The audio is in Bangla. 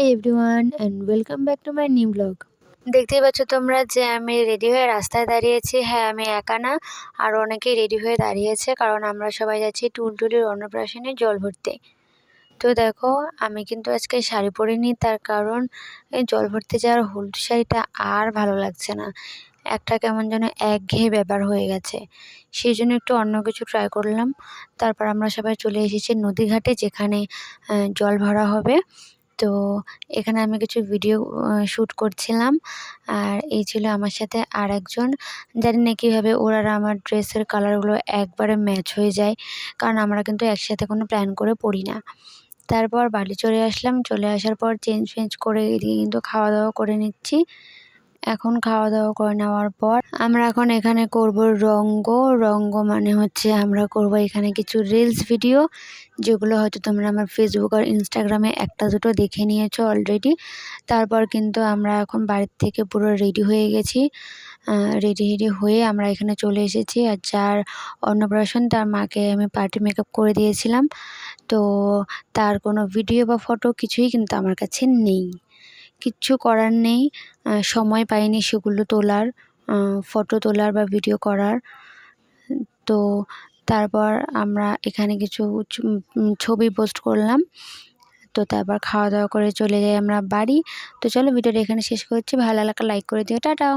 Hi everyone and welcome back to my new blog দেখতেই পাচ্ছ তোমরা যে আমি রেডি হয়ে রাস্তায় দাঁড়িয়েছি। হ্যাঁ আমি একা না, আর অনেকেই রেডি হয়ে দাঁড়িয়েছে, কারণ আমরা সবাই যাচ্ছি টুলটুলির অন্নপ্রাশনে জল ভরতে। তো দেখো, আমি কিন্তু আজকে শাড়ি পরিনি, তার কারণ জল ভরতে যাওয়ার হলুদ শাড়িটা আর ভালো লাগছে না। একটা কেমন যেন একঘেয়ে ব্যাপার হয়ে গেছে। সেই জন্য একটু অন্য কিছু ট্রাই করলাম। তারপর আমরা সবাই চলে এসেছি নদীঘাটে, যেখানে জল ভরা হবে। তো এখানে আমি কিছু ভিডিও শ্যুট করছিলাম। আর এই ছিল আমার সাথে আর একজন জানি না কীভাবে ওর আমার ড্রেসের কালারগুলো একবারে ম্যাচ হয়ে যায়, কারণ আমরা কিন্তু একসাথে কোনো প্ল্যান করে পড়ি না। তারপর বাড়ি চলে আসলাম। চলে আসার পর চেঞ্জ ফেঞ্জ করে এদিকে কিন্তু খাওয়া দাওয়া করে নিচ্ছি। এখন খাওয়া দাওয়া করে নেওয়ার পর আমরা এখন এখানে করব রঙ্গ। রঙ্গ মানে হচ্ছে আমরা করব এখানে কিছু রিলস ভিডিও যেগুলো হয়তো তোমরা আমার ফেসবুক আর ইনস্টাগ্রামে একটা দুটো দেখে নিয়েছো অলরেডি তারপর কিন্তু আমরা এখন বাড়ির থেকে পুরো রেডি হয়ে গেছি। রেডি রেডি হয়ে আমরা এখানে চলে এসেছি আর যার অন্নপ্রাশন তার মাকে আমি পার্টি মেকআপ করে দিয়েছিলাম। তো তার কোনো ভিডিও বা ফটো কিছুই কিন্তু আমার কাছে নেই। কিচ্ছু করার নেই সময় পাইনি সেগুলো তোলার ফটো তোলার বা ভিডিও করার। তো তারপর আমরা এখানে কিছু ছবি পোস্ট করলাম। তো তারপর খাওয়া দাওয়া করে চলে যাই আমরা বাড়ি। তো চলো ভিডিওটা এখানে শেষ করছি। ভালো লাগলে লাইক করে দিও। টাটাও